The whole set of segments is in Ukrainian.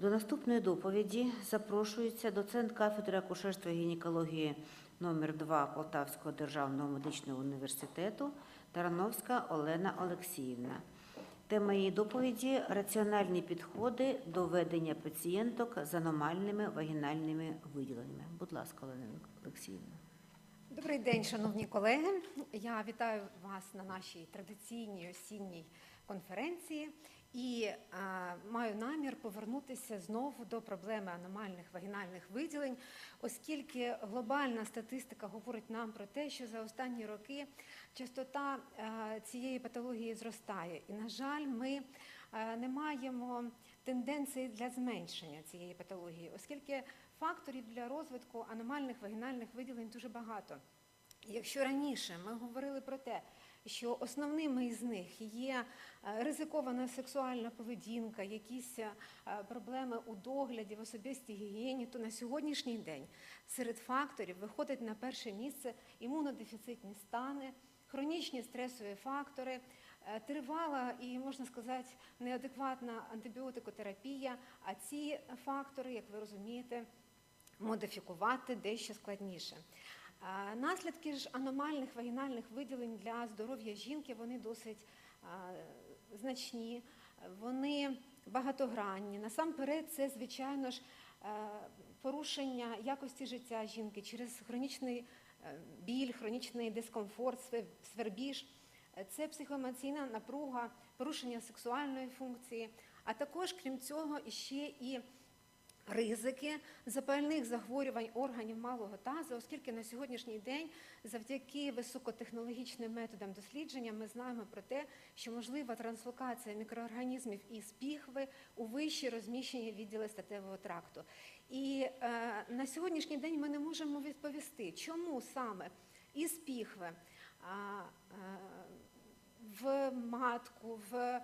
До наступної доповіді запрошується доцент кафедри акушерства і гінекології номер 2 Полтавського державного медичного університету Тарановська Олена Олексіївна. Тема її доповіді раціональні підходи до ведення пацієнток з аномальними вагінальними виділеннями. Будь ласка, Олена Олексіївна. Добрий день, шановні колеги. Я вітаю вас на нашій традиційній осінній конференції і е, маю намір повернутися знову до проблеми аномальних вагінальних виділень, оскільки глобальна статистика говорить нам про те, що за останні роки частота е, цієї патології зростає. І, на жаль, ми е, не маємо тенденції для зменшення цієї патології, оскільки факторів для розвитку аномальних вагінальних виділень дуже багато. Якщо раніше ми говорили про те, що основними із них є е, ризикована сексуальна поведінка, якісь е, проблеми у догляді, в особистій гігієні, то на сьогоднішній день серед факторів виходить на перше місце імунодефіцитні стани, хронічні стресові фактори, е, тривала і, можна сказати, неадекватна антибіотикотерапія. А ці фактори, як ви розумієте, модифікувати дещо складніше. Наслідки ж аномальних вагінальних виділень для здоров'я жінки вони досить значні, вони багатогранні. Насамперед, це, звичайно ж, порушення якості життя жінки через хронічний е, біль, хронічний дискомфорт, свер- свербіж. Це психоемоційна напруга, порушення сексуальної функції, а також, крім цього, іще і ризики запальних захворювань органів малого тазу, оскільки на сьогоднішній день, завдяки високотехнологічним методам дослідження, ми знаємо про те, що можлива транслокація мікроорганізмів із піхви у вищі розміщені відділи статевого тракту. І е, на сьогоднішній день ми не можемо відповісти, чому саме із піхви. а, е, в матку, в е,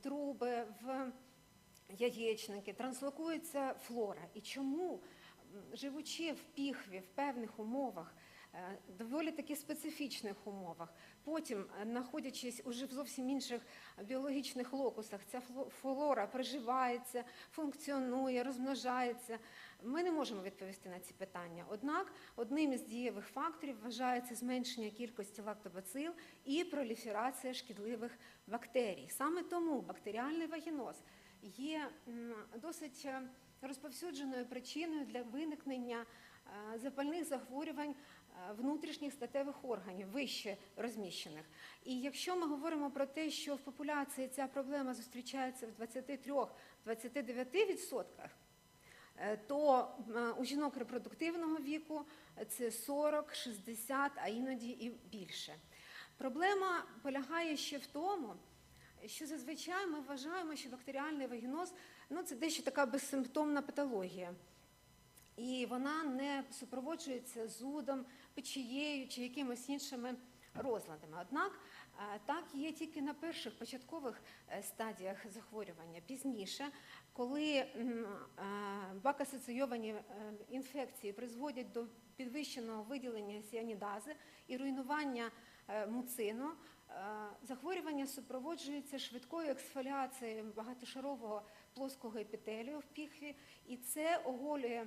труби, в яєчники, транслокується флора. І чому, живучи в піхві в певних умовах, е, доволі таки специфічних умовах, потім, е, знаходячись уже в зовсім інших біологічних локусах, ця фло- флора проживається, функціонує, розмножається. Ми не можемо відповісти на ці питання. Однак одним із дієвих факторів вважається зменшення кількості лактобацил і проліферація шкідливих бактерій. Саме тому бактеріальний вагіноз є досить е, розповсюдженою причиною для виникнення е, запальних захворювань е, внутрішніх статевих органів, вище розміщених. І якщо ми говоримо про те, що в популяції ця проблема зустрічається в 23-29%, е, то у жінок репродуктивного віку це 40, 60, а іноді і більше. Проблема полягає ще в тому, що зазвичай ми вважаємо, що бактеріальний вагіноз ну, це дещо така безсимптомна патологія. І вона не супроводжується зудом, печією чи якимось іншими розладами. Однак е, так є тільки на перших початкових е, стадіях захворювання. Пізніше, коли е, бак-асоційовані інфекції призводять до підвищеного виділення сіанідази і руйнування муцину, захворювання супроводжується швидкою ексфоліацією багатошарового плоского епітелію в піхві, і це оголює е,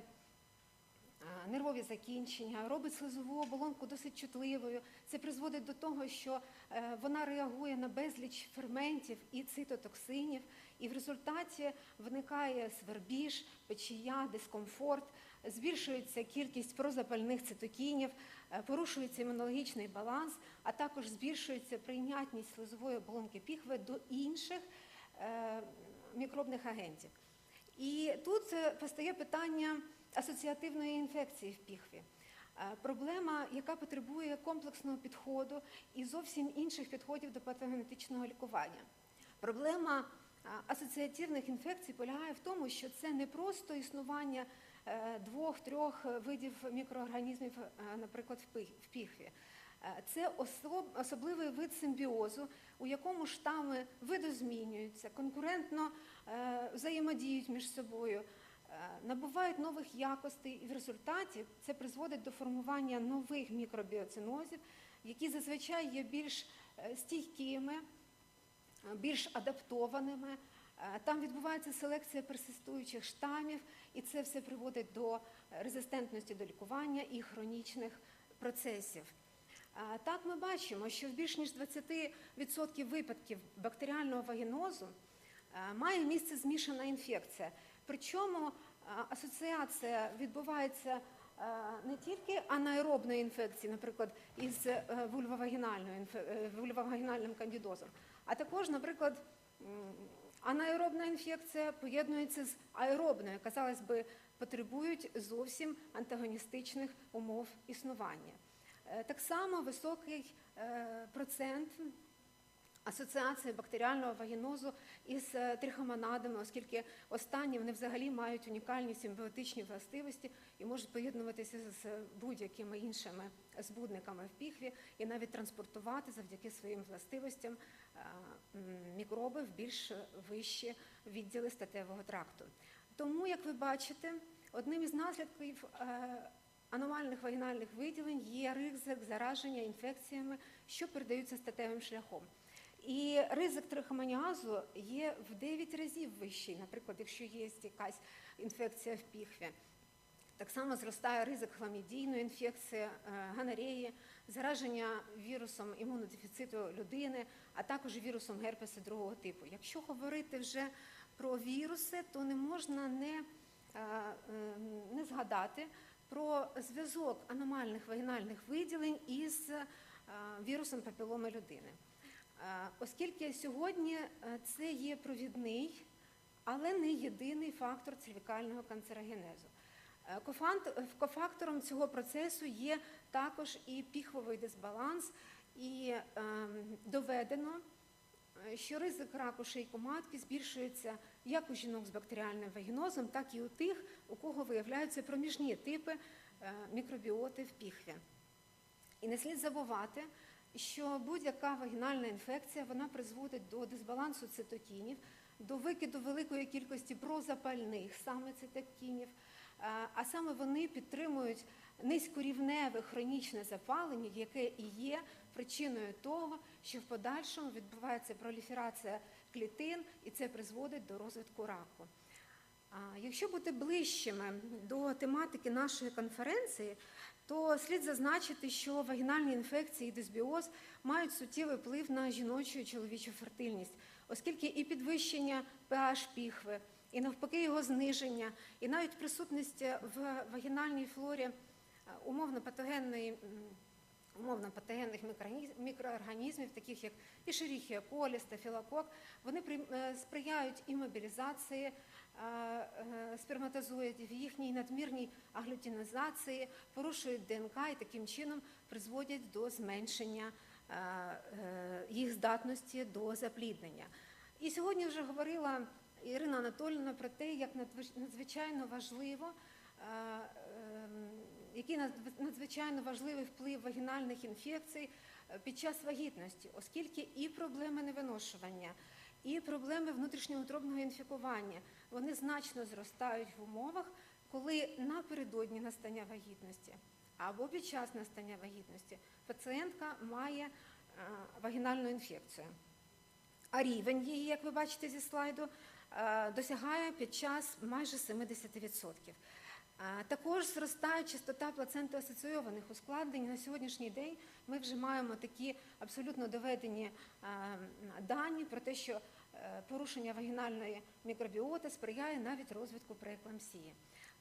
нервові закінчення, робить слизову оболонку досить чутливою. Це призводить до того, що е, вона реагує на безліч ферментів і цитотоксинів, і в результаті виникає свербіж, печія, дискомфорт, збільшується кількість прозапальних цитокінів, е, порушується імунологічний баланс, а також збільшується прийнятність слизової оболонки піхви до інших е, мікробних агентів. І тут е, постає питання асоціативної інфекції в піхві. Проблема, яка потребує комплексного підходу і зовсім інших підходів до патогенетичного лікування. Проблема асоціативних інфекцій полягає в тому, що це не просто існування двох-трьох видів мікроорганізмів, е, наприклад, в піхві. Е, Це особливий вид симбіозу, у якому штами видозмінюються, конкурентно е, взаємодіють між собою, е, набувають нових якостей, і в результаті це призводить до формування нових мікробіоцинозів, які зазвичай є більш е, стійкими, е, більш адаптованими, Е, Там відбувається селекція персистуючих штамів, і це все приводить до резистентності до лікування і хронічних процесів. Е, Так ми бачимо, що в більш ніж 20% випадків бактеріального вагінозу е, має місце змішана інфекція. Причому е, асоціація відбувається е, не тільки анаеробної інфекції, наприклад, із е, е, вульвовагінальним кандидозом, а також, наприклад, анаеробна інфекція поєднується з аеробною, казалось би, потребують зовсім антагоністичних умов існування. Е, Так само високий е, процент асоціації бактеріального вагінозу із е, трихомонадами, оскільки останні вони взагалі мають унікальні симбіотичні властивості і можуть поєднуватися з будь-якими іншими збудниками в піхві і навіть транспортувати завдяки своїм властивостям мікроби в більш вищі відділи статевого тракту. Тому, як ви бачите, одним із наслідків е, аномальних вагінальних виділень є ризик зараження інфекціями, що передаються статевим шляхом. І ризик трихомоніазу є в 9 разів вищий, наприклад, якщо є якась інфекція в піхві. Так само зростає ризик хламідійної інфекції, е, гонореї, зараження вірусом імунодефіциту людини, а також вірусом герпесу другого типу. Якщо говорити вже про віруси, то не можна не, е, не згадати про зв'язок аномальних вагінальних виділень із е, вірусом папіломи людини. Оскільки сьогодні це є провідний, але не єдиний фактор цервікального канцерогенезу. Е, е, Кофактором цього процесу є також і піхвовий дисбаланс, і ем, доведено, е, що ризик раку шийку збільшується як у жінок з бактеріальним вагінозом, так і у тих, у кого виявляються проміжні типи мікробіоти в піхві. І не слід забувати, що будь-яка вагінальна інфекція вона призводить до дисбалансу цитокінів, до викиду великої кількості прозапальних саме цитокінів, а саме вони підтримують низькорівневе хронічне запалення, яке і є причиною того, що в подальшому відбувається проліферація клітин, і це призводить до розвитку раку. Якщо бути ближчими до тематики нашої конференції, то слід зазначити, що вагінальні інфекції і дисбіоз мають суттєвий вплив на жіночу і чоловічу фертильність, оскільки і підвищення pH піхви, і навпаки його зниження, і навіть присутність в вагінальній флорі е, умовно патогенної умовно патогенних мікроорганізмів, таких як ішеріхія колі, стафілокок, вони е, сприяють імобілізації е, е, сперматозоїдів, їхній надмірній аглютинізації, порушують ДНК і таким чином призводять до зменшення е, е, їх здатності до запліднення. І сьогодні вже говорила Ірина Анатолійовна про те, як надзвичайно важливо е, ем, який надзвичайно важливий вплив вагінальних інфекцій е, під час вагітності, оскільки і проблеми невиношування, і проблеми внутрішньоутробного інфікування вони значно зростають в умовах, коли напередодні настання вагітності або під час настання вагітності пацієнтка має е, вагінальну інфекцію. А рівень її, як ви бачите зі слайду, е, досягає під час майже 70%. Е, Також зростає частота плацентоасоційованих ускладнень. На сьогоднішній день ми вже маємо такі абсолютно доведені е, дані про те, що е, порушення вагінальної мікробіоти сприяє навіть розвитку преекламсії.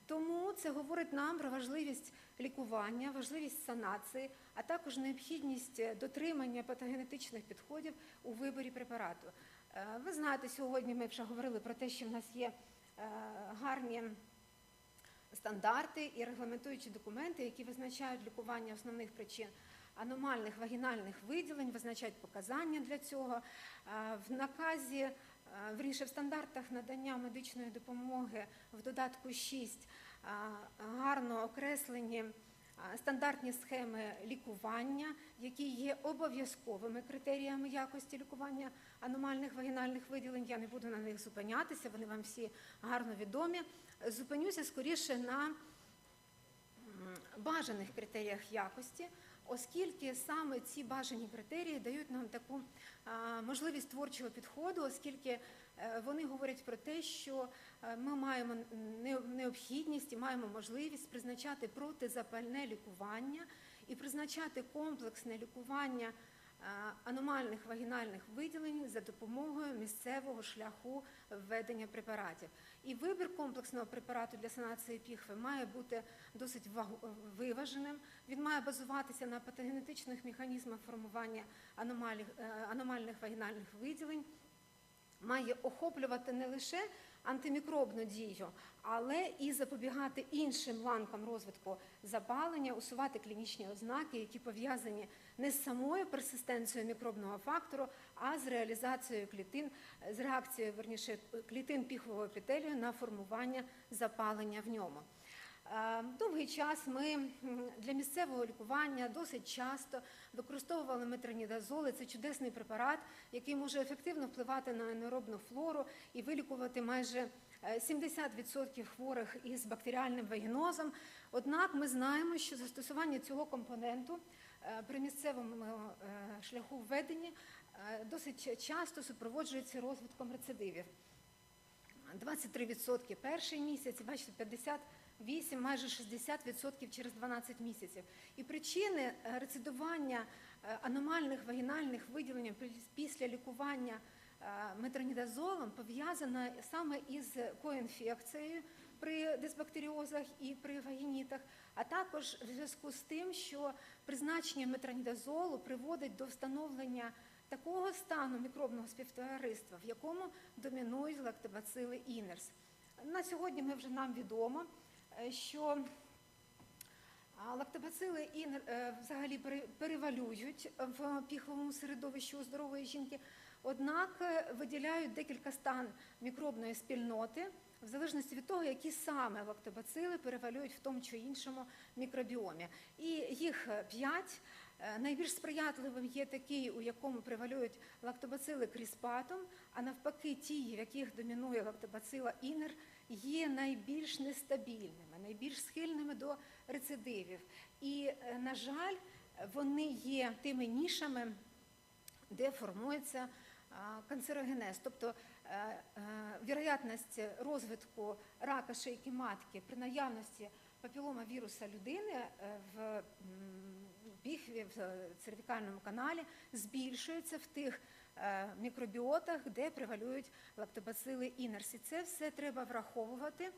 Тому це говорить нам про важливість лікування, важливість санації, а також необхідність е, дотримання патогенетичних підходів у виборі препарату. Е, Ви знаєте, сьогодні ми вже говорили про те, що в нас є е, гарні стандарти і регламентуючі документи, які визначають лікування основних причин аномальних вагінальних виділень, визначають показання для цього. Е, В наказі, вірніше, в стандартах надання медичної допомоги в додатку 6 е, гарно окреслені стандартні схеми лікування, які є обов'язковими критеріями якості лікування аномальних вагінальних виділень. Я не буду на них зупинятися, вони вам всі гарно відомі. Зупинюся скоріше на бажаних критеріях якості, оскільки саме ці бажані критерії дають нам таку можливість творчого підходу, оскільки Е, Вони говорять про те, що е, ми маємо необхідність і маємо можливість призначати протизапальне лікування і призначати комплексне лікування аномальних вагінальних виділень за допомогою місцевого шляху введення препаратів. І вибір комплексного препарату для санації піхви має бути досить виваженим. Він має базуватися на патогенетичних механізмах формування е, аномальних вагінальних виділень, має охоплювати не лише антимікробну дію, але і запобігати іншим ланкам розвитку запалення, усувати клінічні ознаки, які пов'язані не з самою персистенцією мікробного фактору, а з реалізацією клітин, з реакцією верніше клітин піхового епітелію на формування запалення в ньому. Е, довгий час ми для місцевого лікування досить часто використовували метронідазоли. Це чудесний препарат, який може ефективно впливати на анаеробну флору і вилікувати майже е, 70% хворих із бактеріальним вагінозом. Однак ми знаємо, що застосування цього компоненту е, при місцевому шляху введення досить часто супроводжується розвитком рецидивів. 23% перший місяць, бачите, 50%. 8, майже 60% через 12 місяців. І причини е, рецидування е, аномальних вагінальних виділень після лікування е, метронідазолом пов'язана саме із коінфекцією при дисбактеріозах і при вагінітах, а також в зв'язку з тим, що призначення метронідазолу приводить до встановлення. Такого стану мікробного співтовариства, в якому домінують лактобацили інерс. На сьогодні ми вже нам відомо, що а, лактобацили інер е, взагалі пере- перевалюють в піховому середовищі у здорової жінки, однак е, виділяють декілька стан мікробної спільноти в залежності від того, які саме лактобацили перевалюють в тому чи іншому мікробіомі. І їх е, п'ять. Е, Найбільш сприятливим є такий, у якому превалюють лактобацили кріспатум, а навпаки, ті, в яких домінує лактобацила інер, є найбільш нестабільними, найбільш схильними до рецидивів. І, е, на жаль, вони є тими нішами, де формується канцерогенез, тобто е, е, розвитку рака шийки матки при наявності папілома віруса людини в піхві, в е, цервікальному каналі збільшується в тих е, мікробіотах, де превалюють лактобацили інерс. І це все треба враховувати.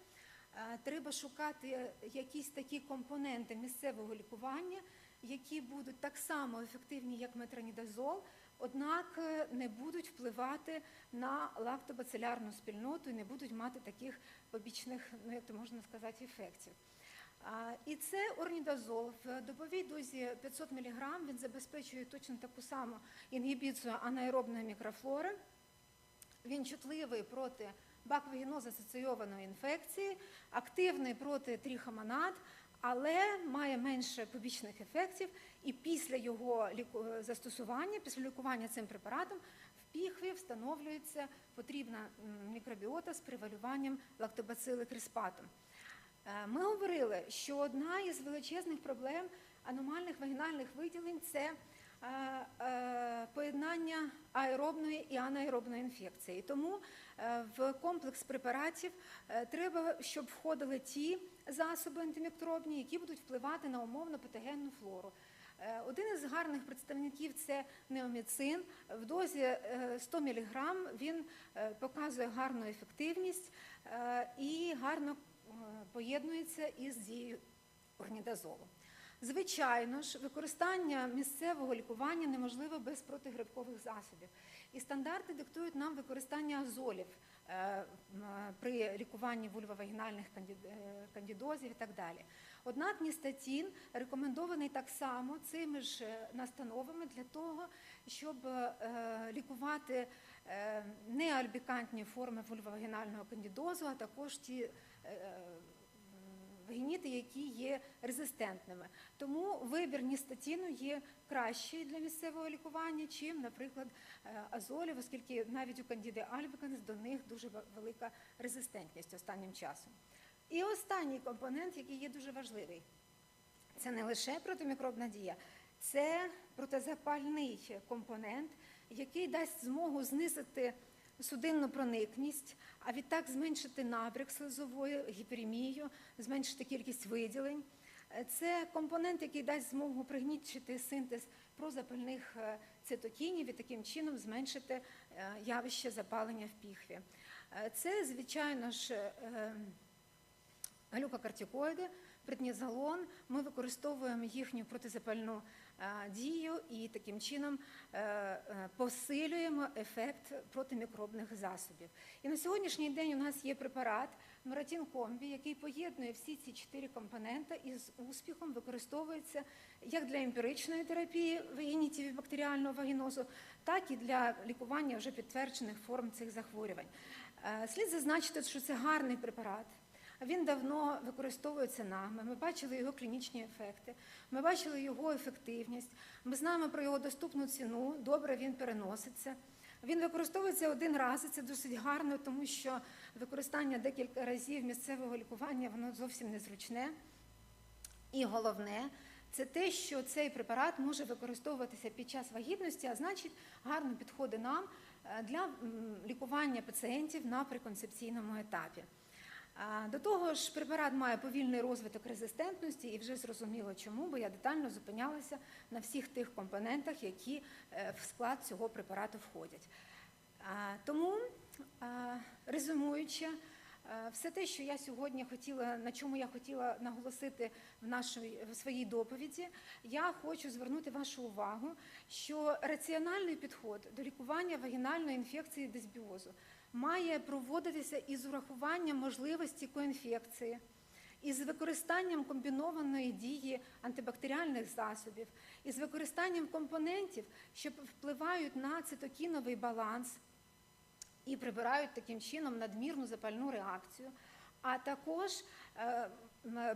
Е, Треба шукати якісь такі компоненти місцевого лікування, які будуть так само ефективні, як метронідазол, однак е, не будуть впливати на лактобацилярну спільноту і не будуть мати таких побічних, ну як то можна сказати, ефектів. І це орнідазол в добовій дозі 500 мг, він забезпечує точно таку саму інгібіцію анаеробної мікрофлори. Він чутливий проти баквагіноза асоційованої інфекції, активний проти трихомонад, але має менше побічних ефектів. І після його застосування, після лікування цим препаратом, в піхві встановлюється потрібна мікробіота з превалюванням лактобацили криспатум. Е, Ми говорили, що одна із величезних проблем аномальних вагінальних виділень це е, е, поєднання аеробної і анаеробної інфекції. Тому в комплекс препаратів треба, щоб входили ті засоби антимікробні, які будуть впливати на умовно патогенну флору. Один із гарних представників це неоміцин. В дозі е, 100 мг він показує гарну ефективність і гарно поєднується із дією орнідазолу. Звичайно ж, використання місцевого лікування неможливо без протигрибкових засобів. І стандарти диктують нам використання азолів е, при лікуванні вульвовагінальних канді- е, і так далі. Однак ністатін рекомендований так само цими ж е, настановами для того, щоб е, лікувати е, неальбікантні форми вульвовагінального кандидозу, а також ті е, вагініти, які є резистентними. Тому вибір ністатіну є кращий для місцевого лікування, чим, наприклад, е, азолів, оскільки навіть у кандіди альбіканс до них дуже велика резистентність останнім часом. І останній компонент, який є дуже важливий, це не лише протимікробна дія, це протизапальний компонент, який дасть змогу знизити судинну проникність, а відтак зменшити набряк слизової, гіперемію, зменшити кількість виділень. Е, Це компонент, який дасть змогу пригнічити синтез прозапальних е, цитокінів і таким чином зменшити е, явище запалення в піхві. Це, звичайно ж, глюкокортикоїди, преднізолон. Ми використовуємо їхню протизапальну дію і таким чином е, е, посилюємо ефект протимікробних засобів. І на сьогоднішній день у нас є препарат Мюратін Комбі, який поєднує всі ці чотири компоненти і з успіхом використовується як для емпіричної терапії вагінітів бактеріального вагінозу, так і для лікування вже підтверджених форм цих захворювань. Е, Слід зазначити, що це гарний препарат. Він давно використовується нами. Ми бачили його клінічні ефекти, ми бачили його ефективність. Ми знаємо про його доступну ціну. Добре він переноситься. Він використовується один раз, і це досить гарно, тому що використання декілька разів місцевого лікування воно зовсім незручне. І головне, це те, що цей препарат може використовуватися під час вагітності, а значить, гарно підходить нам е, для лікування пацієнтів на преконцепційному етапі. До того ж, препарат має повільний розвиток резистентності, і вже зрозуміло чому, бо я детально зупинялася на всіх тих компонентах, які е, в склад цього препарату входять. Тому, резюмуючи, е, все те, що я сьогодні хотіла, на чому я хотіла наголосити в нашій в своїй доповіді, я хочу звернути вашу увагу, що раціональний підход до лікування вагінальної інфекції дисбіозу має проводитися із урахуванням можливості коінфекції, із використанням комбінованої дії антибактеріальних засобів, із використанням компонентів, що впливають на цитокіновий баланс і прибирають таким чином надмірну запальну реакцію. А також е,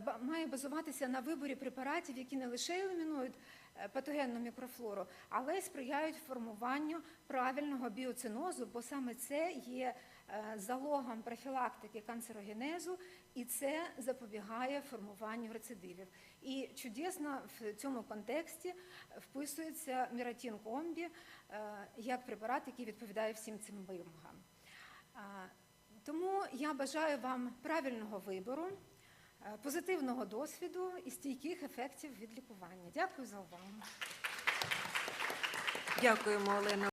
ба- має базуватися на виборі препаратів, які не лише елімінують е, патогенну мікрофлору, але й сприяють формуванню правильного біоцинозу, бо саме це є е, залогом профілактики канцерогенезу, і це запобігає формуванню рецидивів. І чудесно в цьому контексті вписується міратін комбі е, як препарат, який відповідає всім цим вимогам. Тому я бажаю вам правильного вибору, е, позитивного досвіду і стійких ефектів від лікування. Дякую за увагу. Дякуємо, Олена